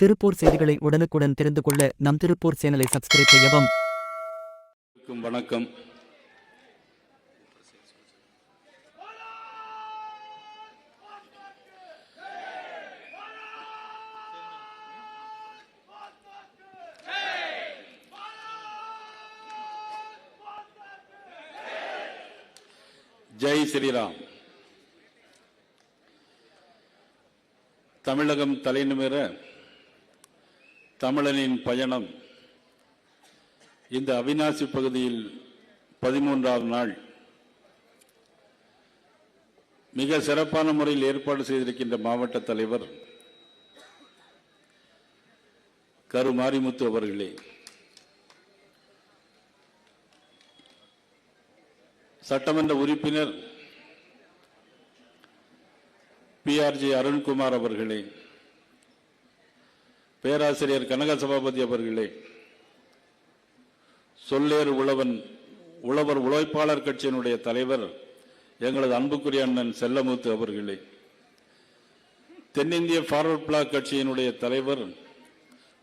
திருப்பூர் செய்திகளை உடனுக்குடன் தெரிந்து கொள்ள நம் திருப்பூர் சேனலை சப்ஸ்கிரைப் செய்யவும். வணக்கம். ஜெய் ஸ்ரீராம். தமிழகம் தலைநிமிர தமிழனின் பயணம் இந்த அவிநாசி பகுதியில் பதிமூன்றாவது நாள். மிக சிறப்பான முறையில் ஏற்பாடு செய்திருக்கின்ற மாவட்ட தலைவர் கரு மாரிமுத்து அவர்களே. சட்டமன்ற உறுப்பினர் பிஆர்ஜி அருண்குமார் அவர்களே. பேராசிரியர் கனக சபாபதி அவர்களே சொல்லேறு உழவன் உழவர் உழைப்பாளர் கட்சியினுடைய தலைவர் எங்களது அன்புக்குரிய அண்ணன் செல்லமுத்து அவர்களே தென்னிந்திய ஃபார்வர்ட் பிளாக் கட்சியினுடைய தலைவர்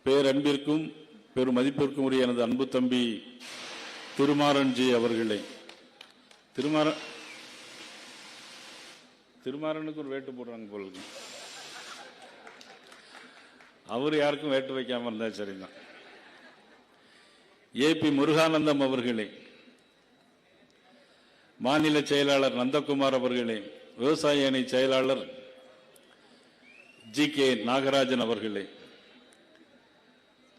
பேரன்பிற்கும் பெரும் மதிப்பிற்கும் உரிய எனது அன்பு தம்பி திருமாறன்ஜி அவர்களே. திருமாற திருமாறனுக்கு ஒரு வேட்டு போடுறாங்க போல அவர் யாருக்கும் வேட்டு வைக்காமல் இருந்தால் சரிதான். ஏபி முருகானந்தம் அவர்களே மாநில செயலாளர் நந்தகுமார் அவர்களே விவசாய அணி செயலாளர் ஜி கே நாகராஜன் அவர்களே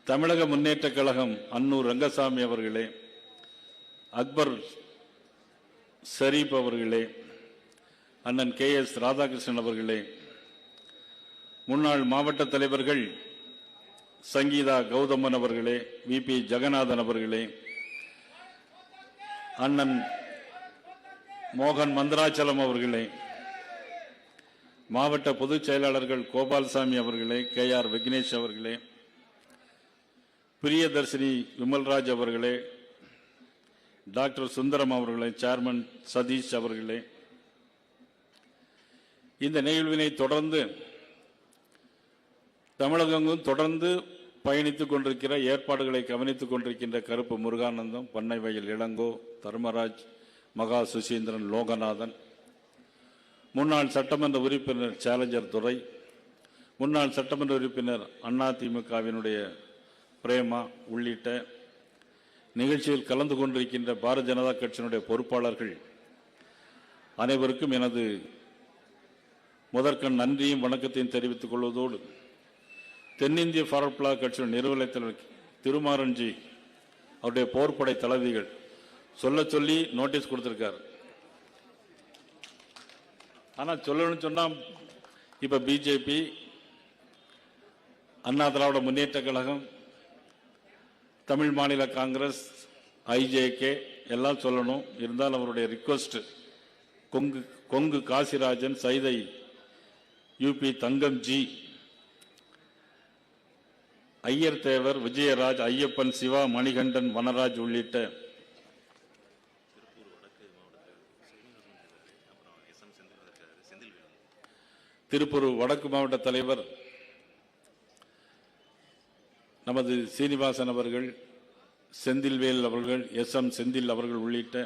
தமிழக முன்னேற்ற கழகம் அன்னூர் ரங்கசாமி அவர்களே அக்பர் ஷரீப் அவர்களே அண்ணன் கே எஸ் ராதாகிருஷ்ணன் அவர்களே முன்னாள் மாவட்ட தலைவர்கள் சங்கீதா கௌதமன் அவர்களே வி பி ஜெகநாதன் அவர்களே அண்ணன் மோகன் மந்திராச்சலம் அவர்களே மாவட்ட பொதுச் செயலாளர்கள் கோபால்சாமி அவர்களே கே ஆர் விக்னேஷ் அவர்களே பிரியதர்ஷினி விமல்ராஜ் அவர்களே டாக்டர் சுந்தரம் அவர்களே சேர்மன் சதீஷ் அவர்களே. இந்த நிகழ்வினை தொடர்ந்து தமிழகங்கும் தொடர்ந்து பயணித்துக் கொண்டிருக்கிற ஏற்பாடுகளை கவனித்துக் கொண்டிருக்கின்ற கருப்பு முருகானந்தம் பண்ணை வயல் இளங்கோ தர்மராஜ் மகா சுசீந்திரன் லோகநாதன் முன்னாள் சட்டமன்ற உறுப்பினர் சேலஞ்சர் துறை முன்னாள் சட்டமன்ற உறுப்பினர் அதிமுகவினுடைய பிரேமா உள்ளிட்ட நிகழ்ச்சியில் கலந்து கொண்டிருக்கின்ற பாரதிய ஜனதா கட்சியினுடைய பொறுப்பாளர்கள் அனைவருக்கும் எனது முதற்கண் நன்றியும் வணக்கத்தையும் தெரிவித்துக் கொள்வதோடு தென்னிந்திய ஃபார்வர்ட் பிளாக் கட்சியின் நிறுவனத் தலைவர் திருமாரன்ஜி அவருடைய போர்ப்படை தளபதிகள் சொல்ல சொல்லி நோட்டீஸ் கொடுத்துருக்காரு. ஆனால் சொல்லணும்னு சொன்னால் இப்போ பிஜேபி அண்ணா திராவிட முன்னேற்ற கழகம் தமிழ் மாநில காங்கிரஸ் ஐஜேகே எல்லாம் சொல்லணும். இருந்தால் அவருடைய ரிக்வஸ்ட்டு கொங்கு கொங்கு காசிராஜன் சைதை யூபி தங்கம் ஜி ஐயர் தேவர் விஜயராஜ் ஐயப்பன் சிவா மணிகண்டன் வனராஜ் உள்ளிட்ட திருப்பூர் வடக்கு மாவட்ட தலைவர் நமது சீனிவாசன் அவர்கள் செந்தில்வேல் அவர்கள் எஸ் எம் செந்தில் அவர்கள் உள்ளிட்ட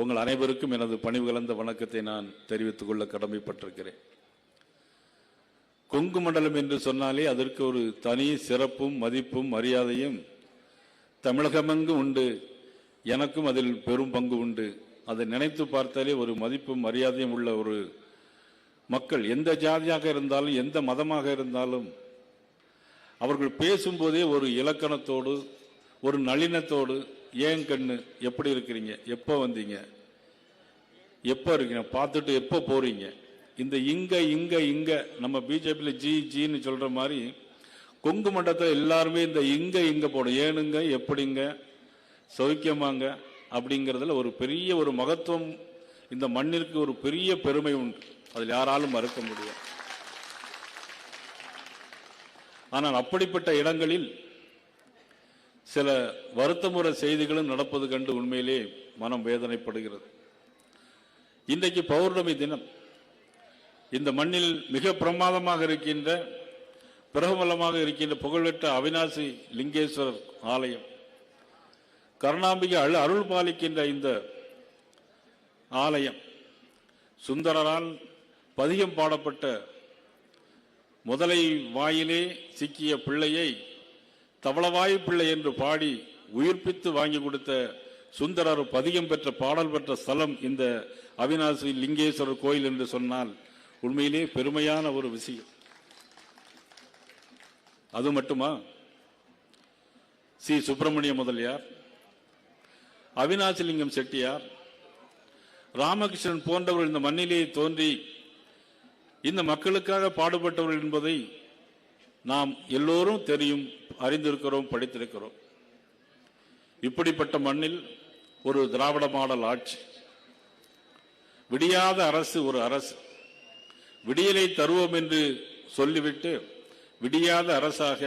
உங்கள் அனைவருக்கும் எனது பணிவு கலந்த வணக்கத்தை நான் தெரிவித்துக் கொள்ள கடமைப்பட்டிருக்கிறேன். கொங்கு மண்டலம் என்று சொன்னாலே அதற்கு ஒரு தனி சிறப்பும் மதிப்பும் மரியாதையும் தமிழகமெங்கும் உண்டு? எனக்கும் அதில் பெரும் பங்கு உண்டு. அதை நினைத்து பார்த்தாலே ஒரு மதிப்பும் மரியாதையும் உள்ள ஒரு மக்கள் எந்த ஜாதியாக இருந்தாலும் எந்த மதமாக இருந்தாலும் அவர்கள் பேசும்போதே ஒரு இலக்கணத்தோடு ஒரு நளினத்தோடு ஏன் கண்ணு எப்படி இருக்கிறீங்க எப்போ வந்தீங்க எப்போ இருக்கீங்க பார்த்துட்டு எப்போ போறீங்க? இந்த இங்க இங்க இங்க நம்ம பிஜேபியில் ஜி ஜின்னு சொல்ற மாதிரி கொங்கு மண்டலத்தில் எல்லாருமே இந்த இங்க இங்க போடும் ஏனுங்க எப்படிங்க சௌக்கியமாங்க அப்படிங்கிறதுல ஒரு பெரிய ஒரு மகத்துவம் இந்த மண்ணிற்கு ஒரு பெரிய பெருமை உண்டு. அதில் யாராலும் மறுக்க முடியும் ஆனால் அப்படிப்பட்ட இடங்களில் சில வருத்தமுறை செய்திகளும் நடப்பது கண்டு உண்மையிலே மனம் வேதனைப்படுகிறது. இன்றைக்கு பௌர்ணமி தினம். இந்த மண்ணில் மிக பிரமாதமாக இருக்கின்ற பிரபலமாக இருக்கின்ற புகழ்பெற்ற அவினாசி லிங்கேஸ்வரர் ஆலயம். கருணாம்பிகை அழு அருள் பாலிக்கின்ற இந்த ஆலயம் சுந்தரரால் பதிகம் பாடப்பட்ட முதலை வாயிலே சிக்கிய பிள்ளையை தவளவாய் பிள்ளை என்று பாடி உயிர்ப்பித்து வாங்கி கொடுத்த சுந்தரர் பதிகம் பெற்ற பாடல் பெற்ற ஸ்தலம் இந்த அவினாசி லிங்கேஸ்வரர் கோயில் என்று சொன்னால் உண்மையிலே பெருமையான ஒரு விஷயம். அது மட்டுமா? சி. சுப்பிரமணிய முதலியார் அவினாசிலிங்கம் செட்டியார் ராமகிருஷ்ணன் போன்றவர்கள் இந்த மண்ணிலே தோன்றி இந்த மக்களுக்காக பாடுபட்டவர்கள் என்பதை நாம் எல்லோரும் தெரியும் அறிந்திருக்கிறோம் படித்திருக்கிறோம். இப்படிப்பட்ட மண்ணில் ஒரு திராவிட மாடல் ஆட்சி. விடியாத அரசு ஒரு அரசு. விடியலை தருவோம் என்று சொல்லிவிட்டு விடியாத அரசாக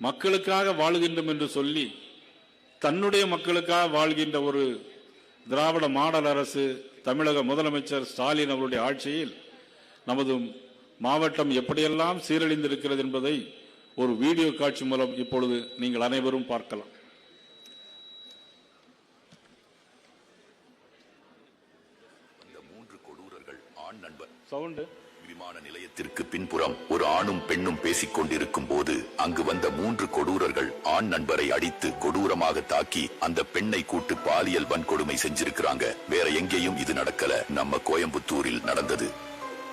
மக்களுக்காக வாழ்கின்றோம் என்று சொல்லி தன்னுடைய மக்களுக்காக வாழ்கின்ற ஒரு திராவிட மாடல் அரசு தமிழக முதலமைச்சர் ஸ்டாலின் அவருடைய ஆட்சியில் நமது மாவட்டம் எப்படியெல்லாம் சீரழிந்திருக்கிறது என்பதை ஒரு வீடியோ காட்சி மூலம் இப்பொழுது நீங்கள் அனைவரும் பார்க்கலாம் அந்த மூன்று கொடூரர்கள் ஆண் நண்பர் சவுண்டு. விமான நிலையத்திற்கு பின்புறம் ஒரு ஆணும் பெண்ணும் பேசிக் கொண்டிருக்கும் போது அங்கு வந்த மூன்று கொடூரர்கள் ஆண் நண்பரை அடித்து கொடூரமாக தாக்கி அந்த பெண்ணை கூட்டு பாலியல் வன்கொடுமை செஞ்சிருக்கிறாங்க. வேற எங்கேயும் இது நடக்கல. நம்ம கோயம்புத்தூரில் நடந்தது.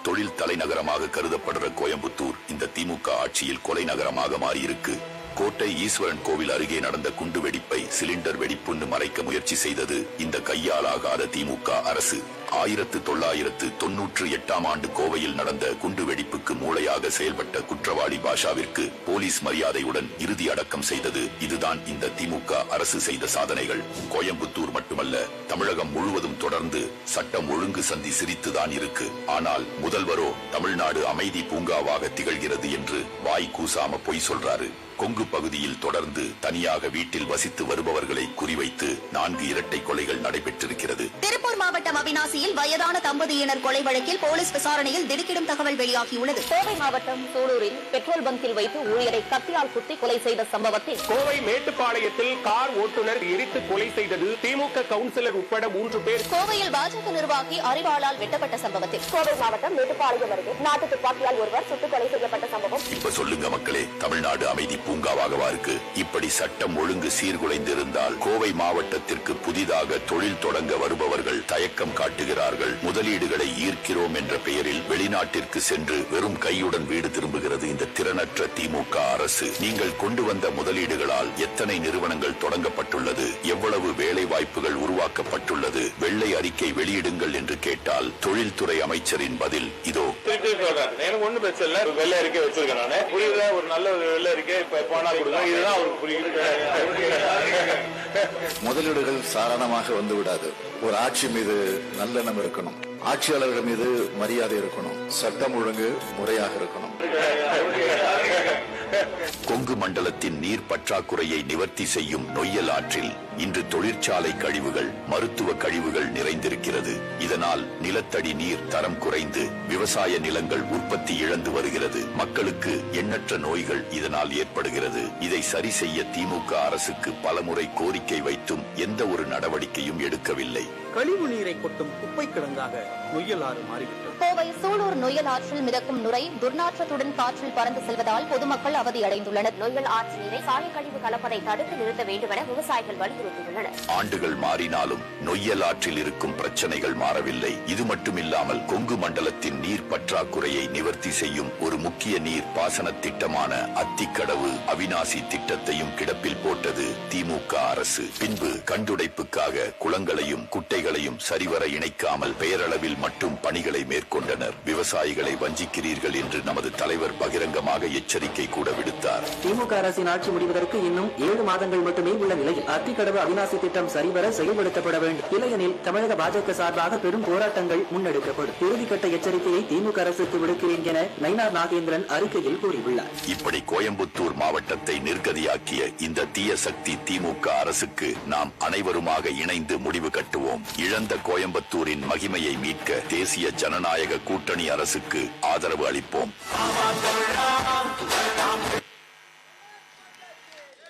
தொழில் தலைநகரமாக கருதப்படுற கோயம்புத்தூர் இந்த திமுக ஆட்சியில் கொலை நகரமாக மாறியிருக்கு. கோட்டை ஈஸ்வரன் கோவில் அருகே நடந்த குண்டு வெடிப்பை சிலிண்டர் வெடிப்புன்னு மறைக்க முயற்சி செய்தது இந்த கையாலாகாத திமுக அரசு. ஆயிரத்து தொள்ளாயிரத்து தொன்னூற்று எட்டாம் ஆண்டு கோவையில் நடந்த குண்டு வெடிப்புக்கு மூளையாக செயல்பட்ட குற்றவாளி பாஷாவிற்கு போலீஸ் மரியாதையுடன் இறுதி அடக்கம் செய்தது இதுதான் இந்த திமுக அரசு செய்த சாதனைகள். கோயம்புத்தூர் மட்டுமல்ல தமிழகம் முழுவதும் தொடர்ந்து சட்டம் ஒழுங்கு சந்தி சிரித்துதான் இருக்கு. ஆனால் முதல்வரோ தமிழ்நாடு அமைதி பூங்காவாக திகழ்கிறது என்று வாய் கூசாம பொய் சொல்றாரு. கொங்கு பகுதியில் தொடர்ந்து தனியாக வீட்டில் வசித்து வருபவர்களை குறிவைத்து நான்கு இரட்டை கொலைகள் நடைபெற்றிருக்கிறது. திருப்பூர் மாவட்டம் அவினாசியில் வயதான தம்பதியினர் கொலை வழக்கில் போலீஸ் விசாரணையில் திடுக்கிடும் தகவல் வெளியாகியுள்ளது. கோவை மாவட்டம் சூலூரில் பெட்ரோல் பங்கில் வைத்து ஊழியரை கத்தியால் குத்தி கொலை செய்த சம்பவத்தில் கோவை மேட்டுப்பாளையத்தில் கார் ஓட்டுநர் எரித்து கொலை செய்தது திமுக கவுன்சிலர் உட்பட மூன்று பேர். கோவையில் பாஜக நிர்வாகி அறிவாளால் வெட்டப்பட்ட சம்பவத்தில். கோவை மாவட்டம் மேட்டுப்பாளையம் அருகே நாட்டு துப்பாக்கியால் ஒருவர் சுட்டுக் கொலை செய்யப்பட்ட சம்பவம். இப்ப சொல்லுங்க மக்களே தமிழ்நாடு அமைதி பூங்காவாகவா இருக்கு? இப்படி சட்டம் ஒழுங்கு சீர்குலைந்திருந்தால் கோவை மாவட்டத்திற்கு புதிதாக தொழில் தொடங்க வருபவர்கள் தயக்கம் காட்டுகிறார்கள். முதலீடுகளை ஈர்க்கிறோம் என்ற பெயரில் வெளிநாட்டிற்கு சென்று வெறும் கையுடன் வீடு திரும்புகிறது இந்த திறனற்ற திமுக அரசு. நீங்கள் கொண்டு வந்த முதலீடுகளால் எத்தனை நிறுவனங்கள் தொடங்கப்பட்டுள்ளது? எவ்வளவு வேலை வாய்ப்புகள் உருவாக்கப்பட்டுள்ளது? வெள்ளை அறிக்கை வெளியிடுங்கள் என்று கேட்டால் தொழில்துறை அமைச்சரின் பதில் இதோ. சொல்றேன் பிரச்சனை இல்ல வெள்ளை அறிக்கை வச்சிருக்கேன் புரியுதா? ஒரு நல்ல வெள்ளை அறிக்கை போனா கொடுங்க. இதுதான் அவருக்கு புரியுது முதலீடுகள் சாதாரணமாக வந்து விடாது ஒரு ஆட்சி மீது நல்லெண்ணம் இருக்கணும். ஆட்சியாளர்கள் மீது மரியாதை இருக்கணும். சட்டம் ஒழுங்கு முறையாக இருக்கணும். கொங்கு மண்டலத்தின் நீர் பற்றாக்குறையை நிவர்த்தி செய்யும் நொய்யல் ஆற்றில் இன்று தொழிற்சாலை கழிவுகள் மருத்துவ கழிவுகள் நிறைந்திருக்கிறது. இதனால் நிலத்தடி நீர் தரம் குறைந்து விவசாய நிலங்கள் உற்பத்தி இழந்து வருகிறது. மக்களுக்கு எண்ணற்ற நோய்கள் இதனால் ஏற்படுகிறது. இதை சரி செய்ய திமுக அரசுக்கு பலமுறை கோரிக்கை வைத்தும் எந்த ஒரு நடவடிக்கையும் எடுக்கவில்லை. கழிவு நீரை கொட்டும் குப்பை கிடங்காக நொய்யல் ஆறு மாறிவிட்டது. கோவை சூலூர் நொய்யல் ஆற்றில் மிதக்கும் நுரை துர்நாற்றத்துடன் காற்றில் பறந்து செல்வதால் பொதுமக்கள் அவதியடைந்துள்ளனர் நொய்யல் ஆற்று நீரை சாலை கழிவு கலப்பதை தடுத்து நிறுத்த வேண்டும் என விவசாயிகள் வலியுறுத்தியுள்ளனர். ஆண்டுகள் மாறினாலும் நொய்யல் ஆற்றில் இருக்கும் பிரச்சனைகள் மாறவில்லை. இது மட்டுமில்லாமல் கொங்கு மண்டலத்தின் நீர் பற்றாக்குறையை நிவர்த்தி செய்யும் ஒரு முக்கிய நீர் பாசன திட்டமான அத்திக்கடவு அவினாசி திட்டத்தையும் கிடப்பில் போட்டது திமுக அரசு. பின்பு கண்டுடைப்புக்காக குளங்களையும் குட்டைகளையும் சரிவர இணைக்காமல் பெயரளவில் மட்டும் பணிகளை மேற்கொண்டனர். விவசாயிகளை வஞ்சிக்கிறீர்கள் என்று நமது தலைவர் பகிரங்கமாக எச்சரிக்கை கூட விடுத்தார். திமுக அரசின் ஆட்சி முடிவதற்கு இன்னும் ஏழு மாதங்கள் மட்டுமே உள்ள நிலையில் அத்திக்கடவு அவிநாசி திட்டம் சரிவர செயல்படுத்தப்பட வேண்டும். இல்லையெனில் தமிழக பாஜக சார்பாக பெரும் போராட்டங்கள் முன்னெடுக்கப்படும். இறுதிக்கட்ட எச்சரிக்கையை திமுக அரசுக்கு விடுக்கிறேன் என நயினார் நாகேந்திரன் அறிக்கையில் கூறியுள்ளார். இப்படி கோயம்புத்தூர் மாவட்டத்தை நிர்கதியாக்கிய இந்த தீய சக்தி திமுக அரசுக்கு நாம் அனைவருமாக இணைந்து முடிவு கட்டுவோம். இழந்த கோயம்புத்தூரின் மகிமையை மீட்க தேசிய ஜனநாயக கூட்டணி அரசுக்கு ஆதரவு அளிப்போம்.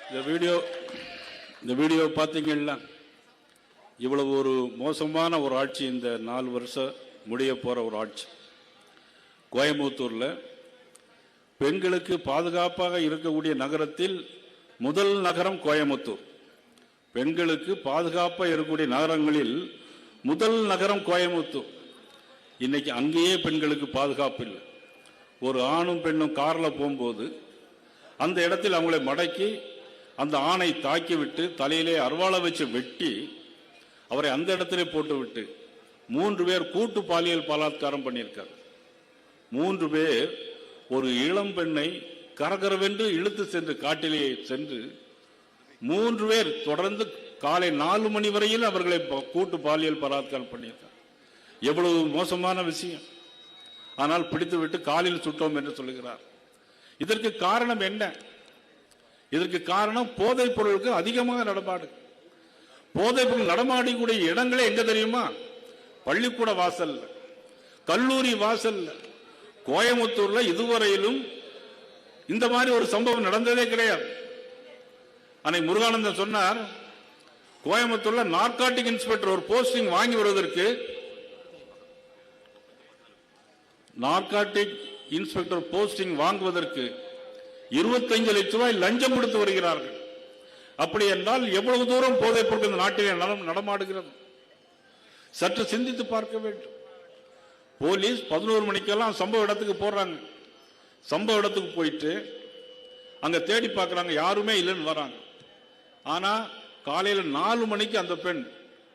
இந்த வீடியோ இந்த வீடியோ பார்த்தீங்கன்னா இவ்வளவு ஒரு மோசமான ஒரு ஆட்சி இந்த நாலு வருஷம் முடிய போகிற ஒரு ஆட்சி. கோயம்புத்தூரில் பெண்களுக்கு பாதுகாப்பாக இருக்கக்கூடிய நகரத்தில் முதல் நகரம் கோயம்புத்தூர். பெண்களுக்கு பாதுகாப்பாக இருக்கக்கூடிய நகரங்களில் முதல் நகரம் கோயம்புத்தூர். இன்னைக்கு அங்கேயே பெண்களுக்கு பாதுகாப்பு இல்லை. ஒரு ஆணும் பெண்ணும் காரில் போகும்போது அந்த இடத்தில் அவங்களை மடக்கி அந்த ஆணை தாக்கி விட்டு தலையிலே அருவாளை வச்சு வெட்டி அவரை அந்த இடத்திலே போட்டு விட்டு மூன்று பேர் கூட்டு பாலியல் பலாத்காரம் பண்ணியிருக்கார் மூன்று பேர் ஒரு இளம் பெண்ணை கரகரவென்று இழுத்து சென்று காட்டிலேயே சென்று மூன்று பேர் தொடர்ந்து காலை நாலு மணி வரையில் அவர்களை கூட்டு பாலியல் பலாத்காரம் பண்ணியிருக்கார் எவ்வளவு மோசமான விஷயம். ஆனால் பிடித்துவிட்டு காலில் சுட்டோம் என்று சொல்லுகிறார். இதற்கு காரணம் என்ன? இதற்கு காரணம் போதைப் பொருளுக்கு அதிகமாக நடமாடு. போதைப் பொருள் நடமாடக்கூடிய இடங்களே எங்க தெரியுமா? பள்ளிக்கூட வாசல்ல கல்லூரி வாசல் கோயமுத்தூர்ல இதுவரையிலும் இந்த மாதிரி ஒரு சம்பவம் நடந்ததே கிடையாது. அன்னைக்கு முருகானந்தன் சொன்னார் கோயம்புத்தூர்ல நார்காட்டிக் இன்ஸ்பெக்டர் ஒரு போஸ்டிங் வாங்கி வருவதற்கு நார்காட்டிக் இன்ஸ்பெக்டர் போஸ்டிங் வாங்குவதற்கு 25 லட்சம் ரூபாய் லஞ்சம் கொடுத்து வருகிறார்கள். அப்படி என்றால் எவ்வளவு தூரம் போதைப் பொருட்கள் இந்த நாட்டிலே நலம் நடமாடுகிறது? சற்று சிந்தித்து பார்க்க வேண்டும். போலீஸ் பதினோரு மணிக்கெல்லாம் சம்பவ இடத்துக்கு போடுறாங்க சம்பவ இடத்துக்கு போயிட்டு அங்க தேடி பார்க்குறாங்க யாருமே இல்லைன்னு வராங்க. ஆனா காலையில நாலு மணிக்கு அந்த பெண்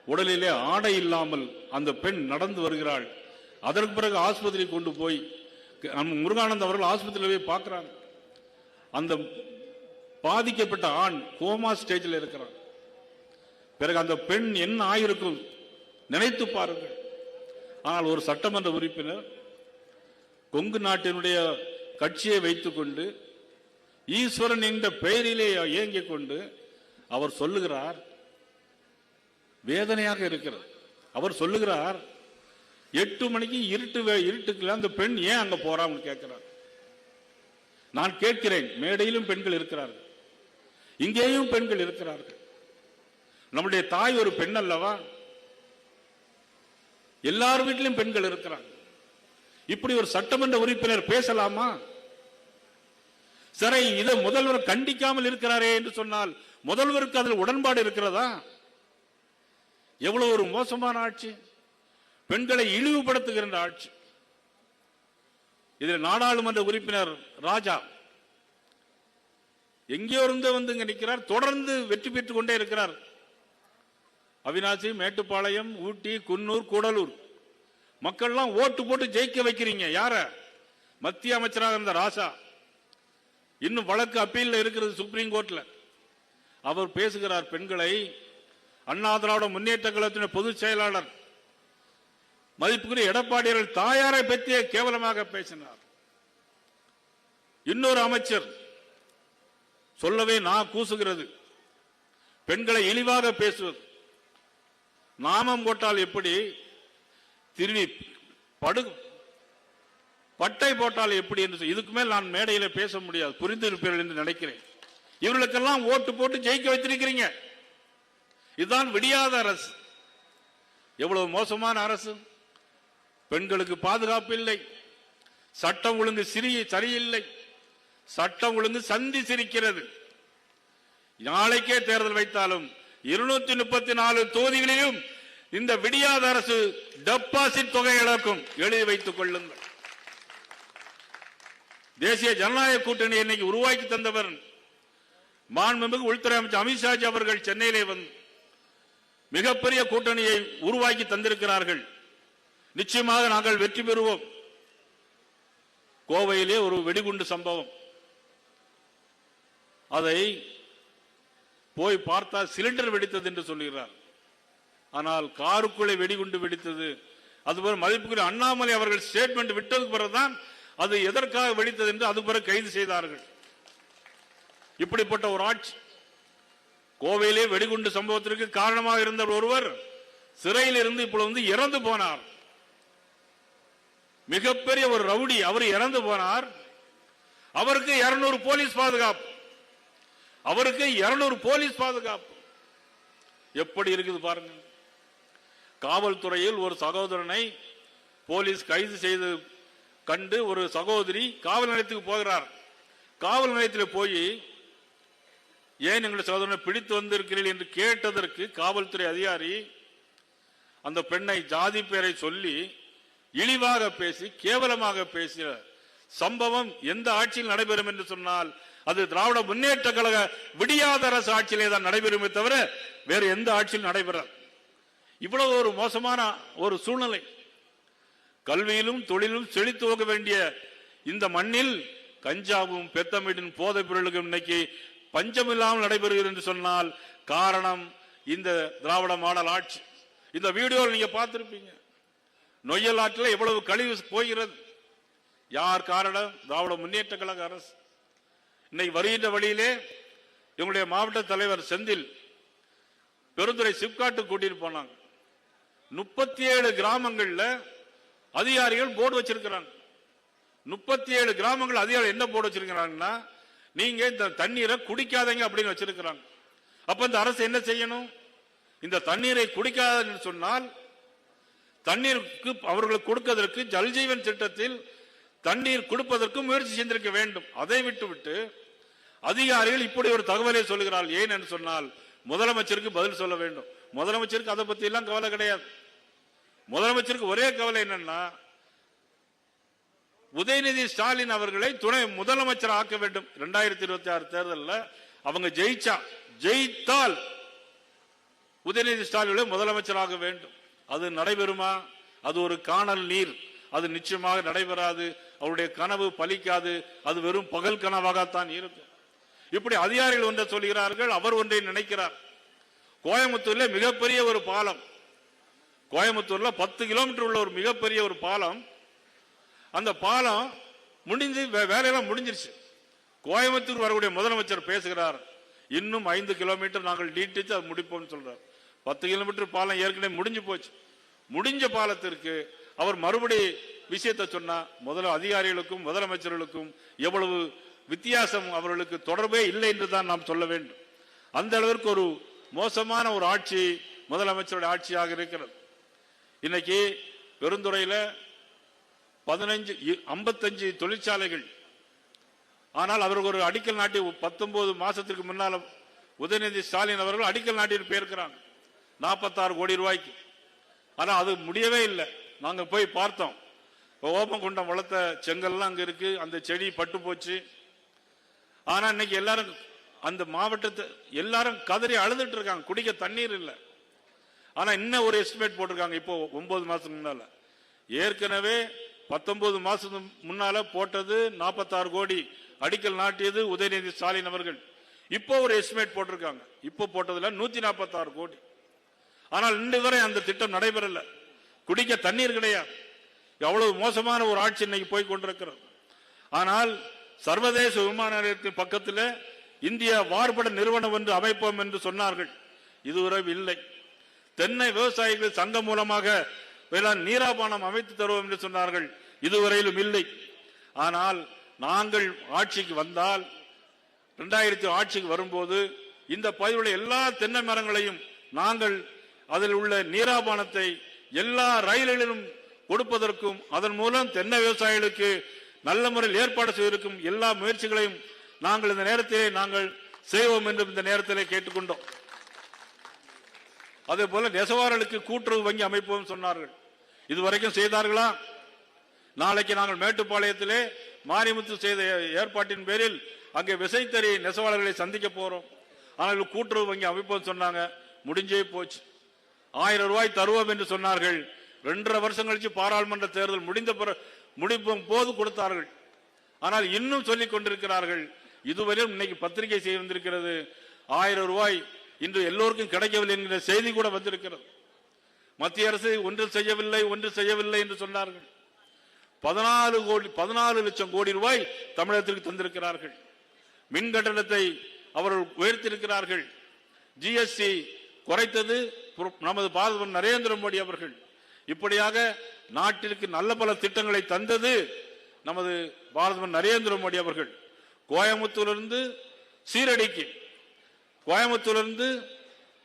உடலிலே ஆடை இல்லாமல் அந்த பெண் நடந்து வருகிறாள். அதற்கு பிறகு ஆஸ்பத்திரி கொண்டு போய் நம்ம முருகானந்த் அவர்கள் ஆஸ்பத்திரியில் போய் பார்க்குறாங்க. அந்த பாதிக்கப்பட்ட ஆண் கோமா ஸ்டேஜில் இருக்கிறான். பிறகு அந்த பெண் என்ன ஆயிருக்கும் நினைத்து பாருங்கள். ஆனால் ஒரு சட்டமன்ற உறுப்பினர் கொங்கு நாட்டினுடைய கட்சியை வைத்துக்கொண்டு ஈஸ்வரன் என்ற பெயரிலே இயங்கிக் கொண்டு அவர் சொல்லுகிறார் வேதனையாக இருக்கிறது. அவர் சொல்லுகிறார் எட்டு மணிக்கு இருட்டு வே- இருட்டுக்குள்ள அந்த பெண் ஏன் அங்க போறான்னு கேட்கிறார். நான் கேட்கிறேன் மேடையிலும் பெண்கள் இருக்கிறார்கள். இங்கேயும் பெண்கள் இருக்கிறார்கள். நம்முடைய தாய் ஒரு பெண் அல்லவா? எல்லார் வீட்டிலும் பெண்கள் இருக்கிறாங்க இப்படி ஒரு சட்டமன்ற உறுப்பினர் பேசலாமா? சரி இதை முதல்வர் கண்டிக்காமல் இருக்கிறாரே என்று சொன்னால் முதல்வருக்கு அதில் உடன்பாடு இருக்கிறதா? எவ்வளவு ஒரு மோசமான ஆட்சி. பெண்களை இழிவுபடுத்துகின்ற ஆட்சி. இதில் நாடாளுமன்ற உறுப்பினர் ராஜா எங்கேயோ இருந்து வந்து இங்க நிற்கிறார் தொடர்ந்து வெற்றி பெற்றுக் கொண்டே இருக்கிறார். அவினாசி மேட்டுப்பாளையம் ஊட்டி குன்னூர் கூடலூர். மக்கள்லாம் ஓட்டு போட்டு ஜெயிக்க வைக்கிறீங்க. யார? மத்திய அமைச்சராக இருந்த ராசா. இன்னும் வழக்கு அப்பீல்ல இருக்கிறது சுப்ரீம் கோர்ட்ல. அவர் பேசுகிறார் பெண்களை அண்ணா திராவிட முன்னேற்ற கழகத்தின் பொதுச் செயலாளர் மதிப்புக்குரிய எடப்பாடியர்கள் தாயாரை பற்றிய கேவலமாக பேசினார். இன்னொரு அமைச்சர் சொல்லவே நான் கூசுகிறது. பெண்களை இழிவாக பேசுவது. நாமம் போட்டால் எப்படி திரும்பி படு பட்டை போட்டால் எப்படி என்று இதுக்கு மேல் நான் மேடையில பேச முடியாது. புரிந்திருப்பீர்கள் என்று நினைக்கிறேன். இவர்களுக்கெல்லாம் ஓட்டு போட்டு ஜெயிக்க வைத்திருக்கிறீங்க. இதுதான் விடியாத அரசு. எவ்வளவு மோசமான அரசு? பெண்களுக்கு பாதுகாப்பு இல்லை. சட்டம் ஒழுங்கு சிறிய சரியில்லை. சட்டம் ஒழுங்கு சந்தி சிரிக்கிறது. நாளைக்கே தேர்தல் வைத்தாலும் இருநூத்தி முப்பத்தி நாலு தொகுதிகளிலும் இந்த விடியாத அரசு டெபாசிட் தொகை இழக்கும். எழுதி வைத்துக் கொள்ளுங்கள். தேசிய ஜனநாயக கூட்டணி இன்னைக்கு உருவாக்கி தந்தவர் மாண்புமிகு உள்துறை அமைச்சர் அமித்ஷாஜி அவர்கள் சென்னையிலே வந்து மிகப்பெரிய கூட்டணியை உருவாக்கி தந்திருக்கிறார்கள். நிச்சயமாக நாங்கள் வெற்றி பெறுவோம். கோவையிலே ஒரு வெடிகுண்டு சம்பவம். அதை போய் பார்த்தா சிலிண்டர் வெடித்தது என்று சொல்லுகிறார் ஆனால் காருக்குள்ளே வெடிகுண்டு வெடித்தது. அதுபோல் மதிப்புக்குரிய அண்ணாமலை அவர்கள் ஸ்டேட்மெண்ட் விட்டதுக்கு பிறகுதான் அது எதற்காக வெடித்தது என்று அது பிறகு கைது செய்தார்கள். இப்படிப்பட்ட ஒரு ஆட்சி. கோவையிலே வெடிகுண்டு சம்பவத்திற்கு காரணமாக இருந்த ஒருவர் சிறையில் இருந்து இப்பொழுது வந்து இறந்து போனார். மிகப்பெரிய ஒரு ரவுடி அவர் இறந்து போனார். அவருக்கு 200 போலீஸ் பாதுகாப்பு. அவருக்கு இருநூறு போலீஸ் பாதுகாப்பு. எப்படி இருக்குது பாருங்க காவல்துறையில் ஒரு சகோதரனை போலீஸ் கைது செய்து கண்டு ஒரு சகோதரி காவல் நிலையத்துக்கு போகிறார். காவல் நிலையத்தில் போய் ஏன் எங்களுடைய சகோதரனை பிடித்து வந்திருக்கிறீர்கள்? என்று கேட்டதற்கு காவல்துறை அதிகாரி அந்த பெண்ணை ஜாதி பெயரை சொல்லி இழிவாக பேசி கேவலமாக பேசிய சம்பவம் எந்த ஆட்சியில் நடைபெறும் என்று சொன்னால் அது திராவிட முன்னேற்ற கழக விடியாத அரசு ஆட்சியிலே தான் நடைபெறுமே தவிர வேறு எந்த ஆட்சியில் நடைபெறாது. இவ்வளவு ஒரு மோசமான ஒரு சூழ்நிலை. கல்வியிலும் தொழிலும் செழித்து போக வேண்டிய இந்த மண்ணில் கஞ்சாவும் பெத்தமிடின் போதைப் பொருளுக்கும் இன்னைக்கு பஞ்சமில்லாமல் நடைபெறுகிறது என்று சொன்னால் காரணம் இந்த திராவிட மாடல் ஆட்சி. இந்த வீடியோவில் நீங்க பார்த்திருப்பீங்க. நொய்யல் ஆற்றில் எவ்வளவு கழிவு போகிறது. யார் காரணம்? திராவிட முன்னேற்ற கழக அரசு. இன்னைக்கு வருகின்ற வழியிலே எங்களுடைய மாவட்ட தலைவர் செந்தில் பெருந்துறை சிப்காட்டு கூட்டிட்டு போனாங்க. முப்பத்தி ஏழு கிராமங்கள்ல அதிகாரிகள் போர்டு வச்சிருக்கிறாங்க. முப்பத்தி ஏழு கிராமங்கள் அதிகாரிகள் என்ன போர்டு வச்சிருக்கிறாங்கன்னா நீங்க இந்த தண்ணீரை குடிக்காதீங்க அப்படின்னு வச்சிருக்கிறாங்க. அப்ப இந்த அரசு என்ன செய்யணும்? இந்த தண்ணீரை குடிக்காதுன்னு சொன்னால் தண்ணீருக்கு அவர்களுக்கு கொடுப்பதற்கு ஜல்ஜீவன் திட்டத்தில் தண்ணீர் கொடுப்பதற்கு முயற்சி செய்திருக்க வேண்டும். அதை விட்டுவிட்டு அதிகாரிகள் இப்படி ஒரு தகவலை சொல்லுகிறார்கள். ஏன் என்று சொன்னால் முதலமைச்சருக்கு பதில் சொல்ல வேண்டும். முதலமைச்சருக்கு அதை பத்தி எல்லாம் கவலை கிடையாது. முதலமைச்சருக்கு ஒரே கவலை என்னன்னா உதயநிதி ஸ்டாலின் அவர்களை துணை முதலமைச்சர் ஆக்க வேண்டும். இரண்டாயிரத்தி இருபத்தி ஆறு தேர்தலில் அவங்க ஜெயிச்சா ஜெயித்தால் உதயநிதி ஸ்டாலினை முதலமைச்சராக வேண்டும். அது நடைபெறுமா? அது ஒரு காணல் நீர். அது நிச்சயமாக நடைபெறாது. அவருடைய கனவு பலிக்காது. அது வெறும் பகல் கனவாகத்தான் இருக்கும். இப்படி அதிகாரிகள் ஒன்றை சொல்கிறார்கள் அவர் ஒன்றை நினைக்கிறார். கோயம்புத்தூர்ல மிகப்பெரிய ஒரு பாலம். கோயம்புத்தூர்ல பத்து கிலோமீட்டர் உள்ள ஒரு மிகப்பெரிய ஒரு பாலம். அந்த பாலம் முடிஞ்சு வே- வேலையெல்லாம் முடிஞ்சிருச்சு. கோயம்புத்தூர் வரக்கூடிய முதலமைச்சர் பேசுகிறார் இன்னும் ஐந்து கிலோமீட்டர் நாங்கள் நீட்டிச்சு அது முடிப்போம்னு சொல்றார். பத்து கிலோமீட்டர் பாலம் ஏற்கனவே முடிஞ்சு போச்சு. முடிஞ்ச பாலத்திற்கு அவர் மறுபடி விஷயத்தை சொன்னா முதல அதிகாரிகளுக்கும் முதலமைச்சர்களுக்கும் எவ்வளவு வித்தியாசம் அவர்களுக்கு தொடர்பே இல்லை என்று தான் நாம் சொல்ல வேண்டும். அந்த அளவிற்கு ஒரு மோசமான ஒரு ஆட்சி முதலமைச்சருடைய ஆட்சியாக இருக்கிறது. இன்னைக்கு பெருந்துறையில் பதினஞ்சு ஐம்பத்தஞ்சு தொழிற்சாலைகள். ஆனால் அவருக்கு ஒரு அடிக்கல் நாட்டி பத்தொன்பது மாசத்துக்கு முன்னால உதயநிதி ஸ்டாலின் அவர்கள் அடிக்கல் நாட்டிட்டு போயிருக்கிறாங்க நாற்பத்தாறு கோடி ரூபாய்க்கு. ஆனால் அது முடியவே இல்லை. நாங்கள் போய் பார்த்தோம். இப்போ ஓப்பங்குண்டம் வளர்த்த செங்கல்லாம் அங்கே இருக்கு. அந்த செடி பட்டு போச்சு. ஆனால் இன்னைக்கு எல்லாரும் அந்த மாவட்டத்தை எல்லாரும் கதறி அழுதுட்டு இருக்காங்க. குடிக்க தண்ணீர் இல்லை. ஆனா இன்னும் ஒரு எஸ்டிமேட் போட்டிருக்காங்க. இப்போ ஒன்பது மாசத்துக்கு முன்னால. ஏற்கனவே பத்தொன்பது மாசத்துக்கு முன்னால போட்டது நாற்பத்தாறு கோடி. அடிக்கல் நாட்டியது உதயநிதி ஸ்டாலின் அவர்கள். இப்போ ஒரு எஸ்டிமேட் போட்டிருக்காங்க. இப்போ போட்டதுல நூத்தி நாற்பத்தாறு கோடி. ஆனால் இன்று வரை அந்த திட்டம் நடைபெறல. குடிக்க தண்ணீர் கிடையாது. எவ்வளவு மோசமான ஒரு ஆட்சி இன்னைக்கு போய் கொண்டிருக்கிறது. ஆனால் சர்வதேச விமான நிலையத்தின் பக்கத்தில் இந்தியா வார்பட நிறுவனம் என்று அமைப்போம் என்று சொன்னார்கள். இதுவரை இல்லை. தென்னை விவசாயிகள் சங்கம் மூலமாக வேளாண் நீராபானம் அமைத்து தருவோம் என்று சொன்னார்கள். இதுவரையிலும் இல்லை. ஆனால் நாங்கள் ஆட்சிக்கு வந்தால் இரண்டாயிரத்தி ஆட்சிக்கு வரும்போது இந்த பகுதியில் எல்லா தென்னை மரங்களையும் நாங்கள் அதில் உள்ள நீராபானத்தை எல்லா ரயில்களிலும் கொடுப்பதற்கும் அதன் மூலம் தென்னை விவசாயிகளுக்கு நல்ல முறையில் ஏற்பாடு செய்வதற்கும் எல்லா முயற்சிகளையும் நாங்கள் இந்த நேரத்திலே நாங்கள் செய்வோம் என்று இந்த நேரத்திலே கேட்டுக்கொண்டோம். அதே போல நெசவாளர்களுக்கு கூட்டுறவு வங்கி அமைப்போம் சொன்னார்கள். இதுவரைக்கும் செய்தார்களா? நாளைக்கு நாங்கள் மேட்டுப்பாளையத்திலே மாரிமுத்து செய்த ஏற்பாட்டின் பேரில் அங்கே விசைத்தறி நெசவாளர்களை சந்திக்க போறோம். ஆனால் கூட்டுறவு வங்கி அமைப்போம் சொன்னாங்க முடிஞ்சே போச்சு. ஆயிரம் ரூபாய் தருவோம் என்று சொன்னார்கள். ரெண்டரை வருஷம் கழிச்சு பாராளுமன்ற தேர்தல் முடிந்த பிற- முடிப்பும் போது கொடுத்தார்கள். ஆனால் இன்னும் சொல்லிக் கொண்டிருக்கிறார்கள் இதுவரையும் இன்னைக்கு பத்திரிகை செய்ய வந்திருக்கிறது. ஆயிரம் ரூபாய் இன்று எல்லோருக்கும் கிடைக்கவில்லை என்கிற செய்தி கூட வந்திருக்கிறது. மத்திய அரசு ஒன்று செய்யவில்லை ஒன்று செய்யவில்லை என்று சொன்னார்கள். பதினாலு கோடி பதினாலு லட்சம் கோடி ரூபாய் தமிழகத்திற்கு தந்திருக்கிறார்கள். மின் கட்டணத்தை அவர்கள் உயர்த்திருக்கிறார்கள் ஜிஎஸ்டி குறைத்தது நமது பாரத நரேந்திர மோடி அவர்கள். இப்படியாக நாட்டிற்கு நல்ல பல திட்டங்களை தந்தது நமது பாரத நரேந்திர மோடி அவர்கள். கோயம்புத்தூரிலிருந்து சீரடிக்கு கோயம்புத்தூரிலிருந்து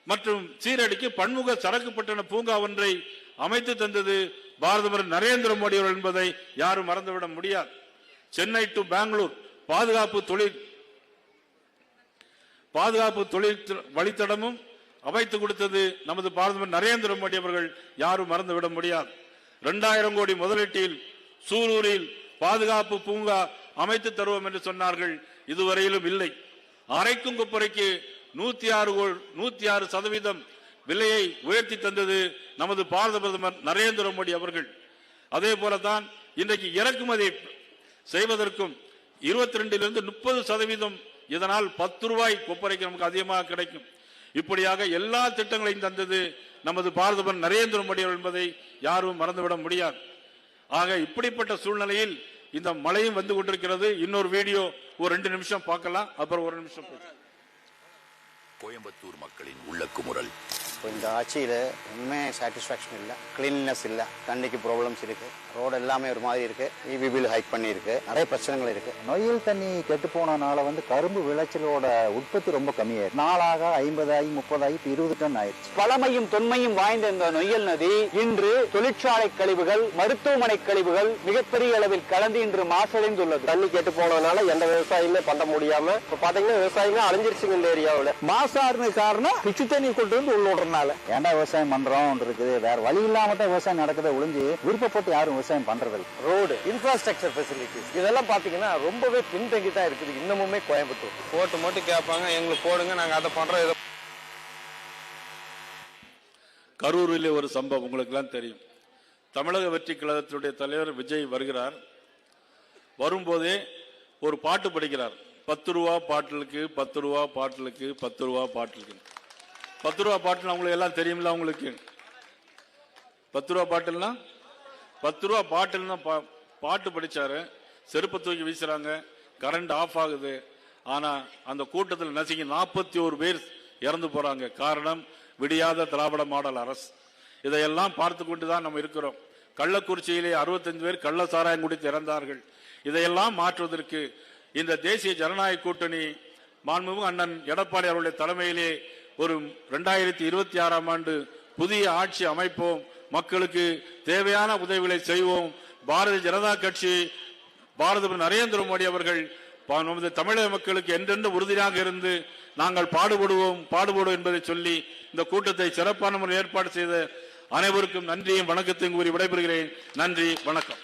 மற்றும் சீரடிக்கு பன்முக சரக்கு பட்டண பூங்கா ஒன்றை அமைத்து தந்தது பாரதமர் நரேந்திர மோடி அவர்கள் என்பதை யாரும் மறந்துவிட முடியாது. சென்னை டு பெங்களூர் பாதுகாப்பு தொழில் பாதுகாப்பு தொழில் வழித்தடமும் அமைத்து கொடுத்தது நமது பாரதமர் நரேந்திர மோடி அவர்கள் யாரும் மறந்துவிட முடியாது. இரண்டாயிரம் கோடி முதலீட்டில் சூலூரில் பாதுகாப்பு பூங்கா அமைத்து தருவோம் என்று சொன்னார்கள். இதுவரையிலும் இல்லை. அரைக்கும் குப்பரைக்கு நூத்தி ஆறு நூத்தி ஆறு சதவீதம் விலையை உயர்த்தி தந்தது நமது பாரத பிரதமர் நரேந்திர மோடி அவர்கள். அதே போலதான் இன்றைக்கு இறக்குமதி செய்வதற்கும் இருபத்தி ரெண்டிலிருந்து முப்பது சதவீதம் இதனால் பத்து ரூபாய் கொப்பரைக்கு நமக்கு அதிகமாக கிடைக்கும். இப்படியாக எல்லா திட்டங்களையும் தந்தது நமது பாரதமர் நரேந்திர மோடி என்பதை யாரும் மறந்துவிட முடியாது. ஆக இப்படிப்பட்ட சூழ்நிலையில் இந்த மழையும் வந்து கொண்டிருக்கிறது. இன்னொரு வீடியோ ஒரு ரெண்டு நிமிஷம் பார்க்கலாம். அப்புறம் ஒரு நிமிஷம் பார்க்கலாம். கோயம்புத்தூர் மக்களின் உள்ள குமுறல் இப்போ இந்த ஆட்சியில் உண்மையாக சாட்டிஸ்ஃபேக்ஷன் இல்லை. கிளீன்னஸ் இல்லை. தண்ணிக்கு ப்ராப்ளம்ஸ் இருக்கு. ரோடு எல்லாமே ஒரு மாதிரி இருக்கு. இபி பில் ஹைக் பண்ணியிருக்கு. நிறைய பிரச்சனைகள் இருக்கு. நொய்யல் தண்ணி கெட்டு போனனால வந்து கரும்பு விளைச்சலோட உற்பத்தி ரொம்ப கம்மியாயிருக்கு நாளாக ஐம்பதாகி முப்பதாகி இப்ப இருபது டன் ஆயிடுச்சு. பழமையும் தொன்மையும் வாய்ந்த இந்த நொய்யல் நதி இன்று தொழிற்சாலை கழிவுகள் மருத்துவமனை கழிவுகள் மிகப்பெரிய அளவில் கலந்து இன்று மாசடைந்துள்ளது. தண்ணி கெட்டு போனதுனால எந்த விவசாயமே பண்ண முடியாம இப்ப பாத்தீங்கன்னா விவசாயமே அழிஞ்சிருச்சுங்க இந்த ஏரியாவில். மாசாருன்னு காரணம் பிச்சு தண்ணி கொண்டு வந்து உள்ள விடுறதுனால ஏன்டா விவசாயம் பண்றோம் இருக்குது வேற வழி இல்லாம தான் விவசாயம் நடக்குது ஒளிஞ்சு விருப்பப்பட்டு யாரும் விவசாயம் பண்றதில்லை. ரோடு இன்ஃப்ராஸ்ட்ரக்சர் ஃபெசிலிட்டிஸ் இதெல்லாம் பாத்தீங்கன்னா ரொம்பவே பின்தங்கி தான் இருக்குது. இன்னமுமே கோயம்புத்தூர். ஓட்டு மட்டும் கேட்பாங்க. எங்களுக்கு போடுங்க. நாங்க அதை பண்றோம் இதை கரூரிலே ஒரு சம்பவம் உங்களுக்கு எல்லாம் தெரியும். தமிழக வெற்றி கழகத்தினுடைய தலைவர் விஜய் வருகிறார். வரும்போதே ஒரு பாட்டு படிக்கிறார். பத்து ரூபா பாட்டிலுக்கு பத்து ரூபா பாட்டிலுக்கு பத்து ரூபா பாட்டிலுக்கு பத்து ரூபா பாட்டில் அவங்களுக்கு எல்லாம் தெரியும்ல அவங்களுக்கு பத்து ரூபா பாட்டில்னா? பத்து ரூபா பாட்டில்னா பா- பாட்டு படிச்சாரு. செருப்பை தூக்கி வீசுகிறாங்க கரண்ட் ஆஃப் ஆகுது. ஆனால் அந்த கூட்டத்தில் நசுங்கி நாற்பத்தி ஒரு பேர் இறந்து போகிறாங்க காரணம் விடியாத திராவிட மாடல் அரசு. இதையெல்லாம் பார்த்து கொண்டு தான் நம்ம இருக்கிறோம். கள்ளக்குறிச்சியிலே அறுபத்தஞ்சு பேர் கள்ள சாராயம் குடித்து இறந்தார்கள். இதையெல்லாம் மாற்றுவதற்கு இந்த தேசிய ஜனநாயக கூட்டணி மாண்புமிகு அண்ணன் எடப்பாடி அவருடைய தலைமையிலே ஒரு ரெண்டாயிரத்தி இருபத்தி ஆறாம் ஆண்டு புதிய ஆட்சி அமைப்போம். மக்களுக்கு தேவையான உதவிகளை செய்வோம். பாரதிய ஜனதா கட்சி பாரத நரேந்திர மோடி அவர்கள் நமது தமிழக மக்களுக்கு என்றென்று உறுதியாக இருந்து நாங்கள் பாடுபடுவோம் பாடுபடுவோம் என்பதை சொல்லி இந்த கூட்டத்தை சிறப்பான முறை ஏற்பாடு செய்த அனைவருக்கும் நன்றியும் வணக்கத்தையும் கூறி விடைபெறுகிறேன். நன்றி வணக்கம்.